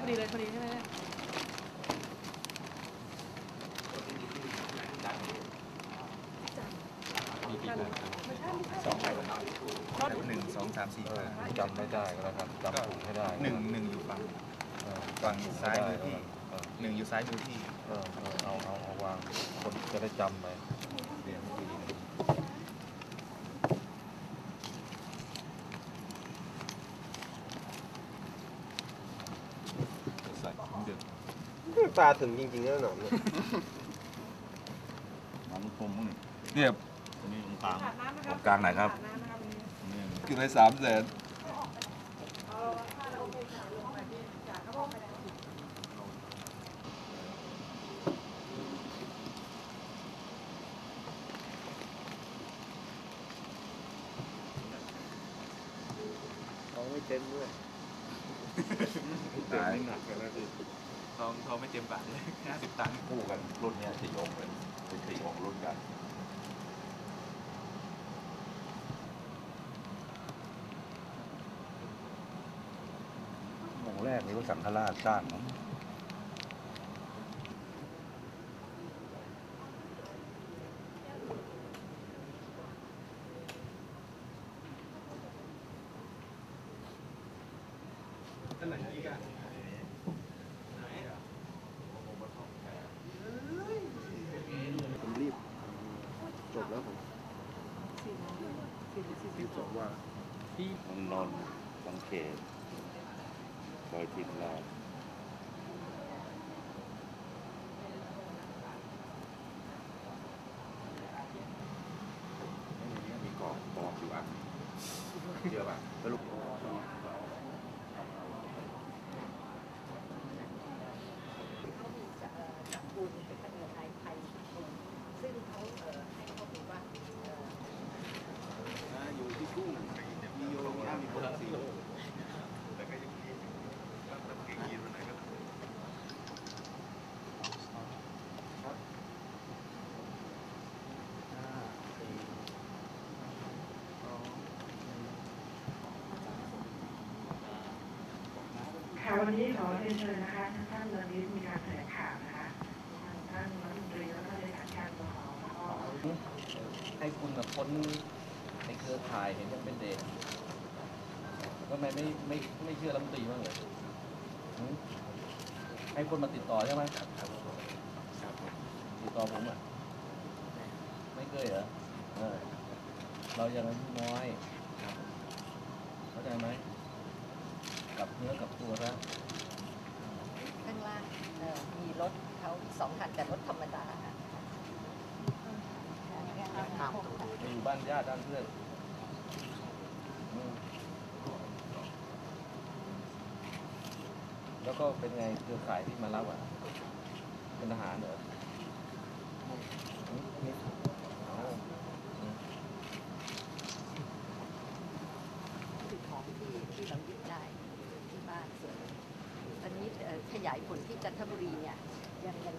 พอดีเลยพอดีใช่ไหมมีกี่คนไม่ใช่ไม่ใช่สองหนึ่งสองสามสี่ห้าจำไม่ได้ก็แล้วกันจำถูกให้ได้หนึ่งหนึ่งอยู่ฝั่งฝั่งซ้ายมือพี่หนึ่งอยู่ซ้ายมือพี่เออเออเอาเอาเอาวางคนจะได้จำไปเรียนดีนะ ใส่เดือด ตาถึงจริงๆแล้วหนอนเนี่ยน้ำผมมึงเนี่ยตัวนี้ตรงกลางขาดน้ำนะคตรัรบงกลางไหนครับขาดน้ำนะครับวันนี้นี่กินไปสามแสนเอาผ้าเราโอเคขาลงไปที่จากกระบอกไปแล้วเขาไม่เต็มด้วยตายหนักกันนะพี่ ทองทองไม่เต็มบาทเลยห้าสิบตังค์คู่กันรุ่นเนี้ยสี่องค์เลยเป็นสี่องค์รุ่นกันองค์แรกนี่ว่าสังฆราชสร้างเนอะผมรีบจบแล้วผม รีบอกว่าน้องนนท์สังเขตคอยทินลามีกรอบกรอบอยู่อะเชื่อป่ะสรุปบบุญเป็นคดีไทยไทยบุญซึ่งเขาเอ่อให้ข้อมูลว่าเอ่อ อยู่ที่กุ้งมีโยมีอามีคนสี่ ค่ะ วันนี้ขอเรียนเชิญนะคะท่านท่านวันนี้มีการแถลงข่าวนะคะท่านรัฐมนตรีแล้วก็เลขาธิการกสแล้วก็ให้คุณมาค้นในเครือข่ายเห็นว่าเป็นเด็กทำไมไม่ไม่ไม่เชื่อรัฐมนตรีบ้างเลยให้คนมาติดต่อใช่ไหมติดต่อผมอะ ไม่เคยเหรอ เออ เรายังอายุน้อย เข้าใจไหม กลับเนื้อกลับตัวนะข้างล่างเอ่อมีรถเขาสองคันแต่รถธรรมดาค่ะไปอยู่บ้านญาติบ้านเพื่อนอืมแล้วก็เป็นไงเครือข่ายที่มารับอะ เป็นทหารเหรออืมเอาอืม คือของที่ที่เรายึดได้ที่บ้านส่วนตอนนี้เอ่อ ขยายผลที่จันทบุรีเนี่ยยังยัง